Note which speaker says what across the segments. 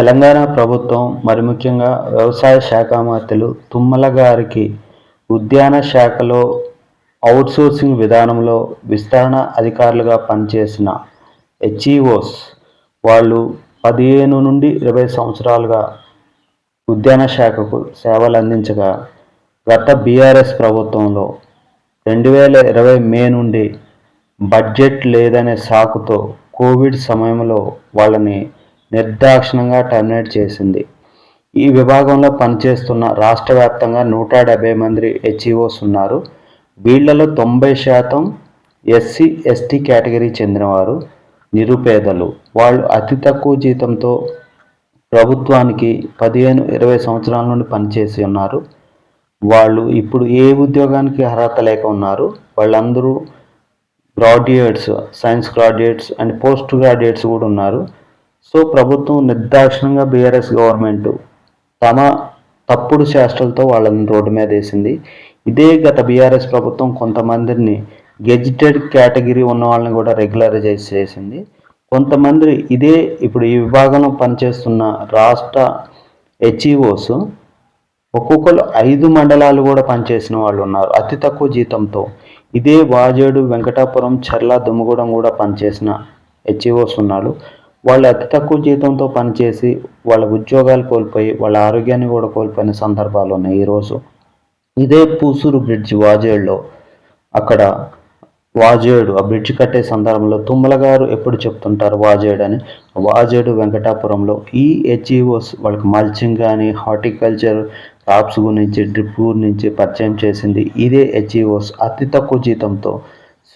Speaker 1: తెలంగాణ ప్రభుత్వం మరి ముఖ్యంగా వ్యవసాయ శాఖ మంత్రులు తుమ్మల గారికి ఉద్యాన శాఖలో అవుట్సోర్సింగ్ విధానంలో విస్తరణ అధికారులుగా పనిచేసిన హెచ్ఈఓస్ వాళ్ళు పదిహేను నుండి ఇరవై సంవత్సరాలుగా ఉద్యాన శాఖకు సేవలు అందించగా గత బీఆర్ఎస్ ప్రభుత్వంలో రెండు వేల ఇరవై మే నుండి బడ్జెట్ లేదనే సాకుతో కోవిడ్ సమయంలో వాళ్ళని నిర్దాక్షిణంగా టర్మినేట్ చేసింది. ఈ విభాగంలో పనిచేస్తున్న రాష్ట్ర వ్యాప్తంగా నూట డెబ్బై మంది హెచ్ఈఓస్ ఉన్నారు. వీళ్ళలో తొంభై శాతం ఎస్సీ ఎస్టీ కేటగిరీ చెందినవారు నిరుపేదలు. వాళ్ళు అతి తక్కువ జీతంతో ప్రభుత్వానికి పదిహేను ఇరవై సంవత్సరాల నుండి పనిచేసి ఉన్నారు. వాళ్ళు ఇప్పుడు ఏ ఉద్యోగానికి అర్హత లేక ఉన్నారు. వాళ్ళందరూ graduates science graduates and post graduates కూడా ఉన్నారు. సో ప్రభుత్వం నిర్దాక్షిణంగా బీఆర్ఎస్ గవర్నమెంట్ తమ తప్పుడు చేష్టలతో వాళ్ళని రోడ్డు మీద వేసింది. ఇదే గత బీఆర్ఎస్ ప్రభుత్వం కొంతమందిని గెజిటెడ్ కేటగిరీ ఉన్న వాళ్ళని కూడా రెగ్యులరైజ్ చేసింది. కొంతమంది ఇదే ఇప్పుడు ఈ విభాగంలో పనిచేస్తున్న రాష్ట్ర హెచ్ఈఓస్ ఒక్కొక్కరు ఐదు మండలాలు కూడా పనిచేసిన వాళ్ళు ఉన్నారు అతి తక్కువ జీతంతో. ఇదే వాజేడు వెంకటాపురం చర్ల దుమ్మగూడెం కూడా పనిచేసిన హెచ్ఈఓస్ ఉన్నారు. వాళ్ళు అతి తక్కువ జీతంతో పనిచేసి వాళ్ళ ఉద్యోగాలు కోల్పోయి వాళ్ళ ఆరోగ్యాన్ని కూడా కోల్పోయిన సందర్భాలు ఉన్నాయి ఈరోజు ఇదే పూసూరు బ్రిడ్జ్ వాజేడులో అక్కడ వాజేడు ఆ బ్రిడ్జ్ కట్టే సందర్భంలో తుమ్మల గారు ఎప్పుడు చెప్తుంటారు వాజేడు అని? వాజేడు వెంకటాపురంలో ఈ హెచ్ఈఓస్ వాళ్ళకి మల్చింగ్ కానీ హార్టికల్చర్ క్రాప్స్ గురించి డ్రిప్ గురించి పరిచయం చేసింది. ఇదే హెచ్ఈఓస్ అతి తక్కువ జీతంతో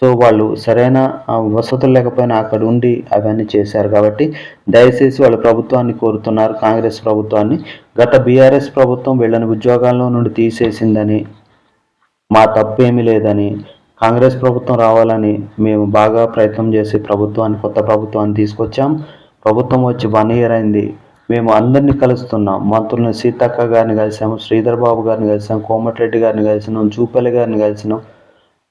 Speaker 1: సో వాళ్ళు సరైన వసతులు లేకపోయినా అక్కడ ఉండి అవన్నీ చేశారు కాబట్టి దయచేసి వాళ్ళు ప్రభుత్వాన్ని కోరుతున్నారు కాంగ్రెస్ ప్రభుత్వాన్ని. గత బీఆర్ఎస్ ప్రభుత్వం వీళ్ళని ఉద్యోగాల్లో నుండి తీసేసిందని మా తప్పేమీ లేదని కాంగ్రెస్ ప్రభుత్వం రావాలని మేము బాగా ప్రయత్నం చేసి ప్రభుత్వాన్ని కొత్త ప్రభుత్వాన్ని తీసుకొచ్చాం. ప్రభుత్వం వచ్చి వన్ ఇయర్ అయింది. మేము అందరినీ కలుస్తున్నాం. మంత్రులను సీతక్క గారిని కలిసాము శ్రీధర్ బాబు గారిని కలిసాం కోమటిరెడ్డి గారిని కలిసినాం చూపల్లి గారిని కలిసినాం.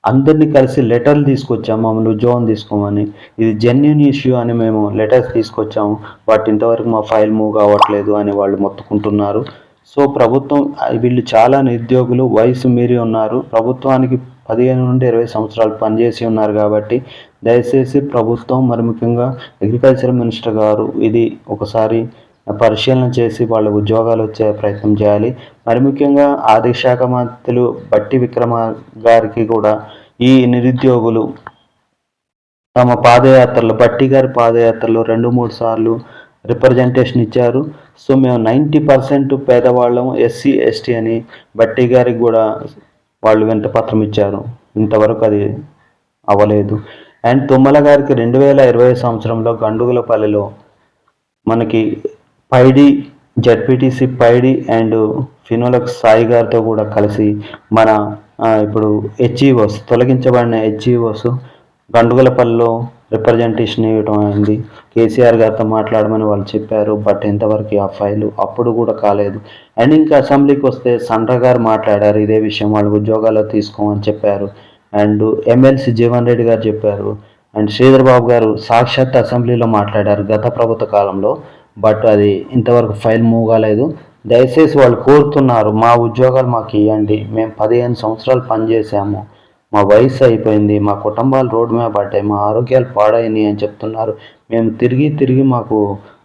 Speaker 1: అందరినీ కలిసి లెటర్లు తీసుకొచ్చాము మమ్మల్ని ఉద్యోగం తీసుకోమని. ఇది జెన్యున్ ఇష్యూ అని మేము లెటర్స్ తీసుకొచ్చాము. వాటి ఇంతవరకు మా ఫైల్ మూవ్ కావట్లేదు అని వాళ్ళు మొత్తుకుంటున్నారు. సో ప్రభుత్వం వీళ్ళు చాలా నిరుద్యోగులు వయసు మీరి ఉన్నారు. ప్రభుత్వానికి పదిహేను నుండి ఇరవై సంవత్సరాలు పనిచేసి ఉన్నారు కాబట్టి దయచేసి ప్రభుత్వం మరి ముఖ్యంగా అగ్రికల్చర్ మినిస్టర్ గారు ఇది ఒకసారి పరిశీలన చేసి వాళ్ళ ఉద్యోగాలు వచ్చే ప్రయత్నం చేయాలి. మరి ముఖ్యంగా ఆర్థిక శాఖ మంత్రులు బట్టి విక్రమ గారికి కూడా ఈ నిరుద్యోగులు తమ పాదయాత్రలు బట్టి గారి పాదయాత్రలో రెండు మూడు సార్లు రిప్రజెంటేషన్ ఇచ్చారు. సో మేము నైంటీ పర్సెంట్ పేదవాళ్ళం ఎస్సీ ఎస్టీ అని బట్టి గారికి కూడా వాళ్ళు వెంట పత్రం ఇచ్చారు. ఇంతవరకు అది అవ్వలేదు. అండ్ తుమ్మల గారికి రెండు వేల ఇరవై సంవత్సరంలో గండుగులపల్లిలో మనకి పైడి జడ్పీటీసీ పైడి అండ్ ఫినోలక్ సాయి గారితో కూడా కలిసి మన ఇప్పుడు హెచ్ఈఓస్ తొలగించబడిన హెచ్ఈఓస్ గండుగలపల్లిలో రిప్రజెంటేషన్ ఇవ్వడం అయింది. కేసీఆర్ గారితో మాట్లాడమని వాళ్ళు చెప్పారు బట్ ఇంతవరకు ఆ ఫైలు అప్పుడు కూడా కాలేదు. అండ్ ఇంకా అసెంబ్లీకి వస్తే సండ్ర గారు మాట్లాడారు ఇదే విషయం వాళ్ళు ఉద్యోగాల్లో తీసుకోమని చెప్పారు. అండ్ ఎమ్మెల్సీ జీవన్ రెడ్డి గారు చెప్పారు. అండ్ శ్రీధర్ బాబు గారు సాక్షాత్ అసెంబ్లీలో మాట్లాడారు గత ప్రభుత్వ కాలంలో. బట్ అది ఇంతవరకు ఫైల్ మూవ్ కాలేదు దయచేసి వాళ్ళు కోరుతున్నారు మా ఉద్యోగాలు మాకు ఇవ్వండి మేము పదిహేను సంవత్సరాలు పనిచేసాము మా వయసు అయిపోయింది. మా కుటుంబాలు రోడ్డు మీద పడ్డాయి. మా ఆరోగ్యాలు పాడైనాయి అని చెప్తున్నారు. మేము తిరిగి తిరిగి మాకు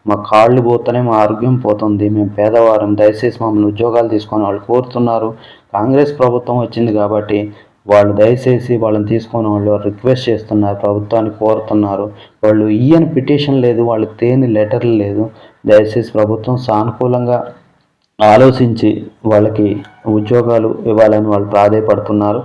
Speaker 1: మా కాళ్ళు పోతేనే మా ఆరోగ్యం పోతుంది. మేము పేదవారం. దయచేసి మమ్మల్ని ఉద్యోగాలు తీసుకొని వాళ్ళు కోరుతున్నారు. కాంగ్రెస్ ప్రభుత్వం వచ్చింది కాబట్టి వాళ్ళు దయచేసి వాళ్ళని తీసుకొని వాళ్ళు రిక్వెస్ట్ చేస్తున్నారు. ప్రభుత్వాన్ని కోరుతున్నారు. వాళ్ళు ఈయన పిటిషన్ లేదు. వాళ్ళు తేని లెటర్లు లేదు. దయచేసి ప్రభుత్వం సానుకూలంగా ఆలోచించి వాళ్ళకి ఉద్యోగాలు ఇవ్వాలని వాళ్ళు ప్రాధాయపడుతున్నారు.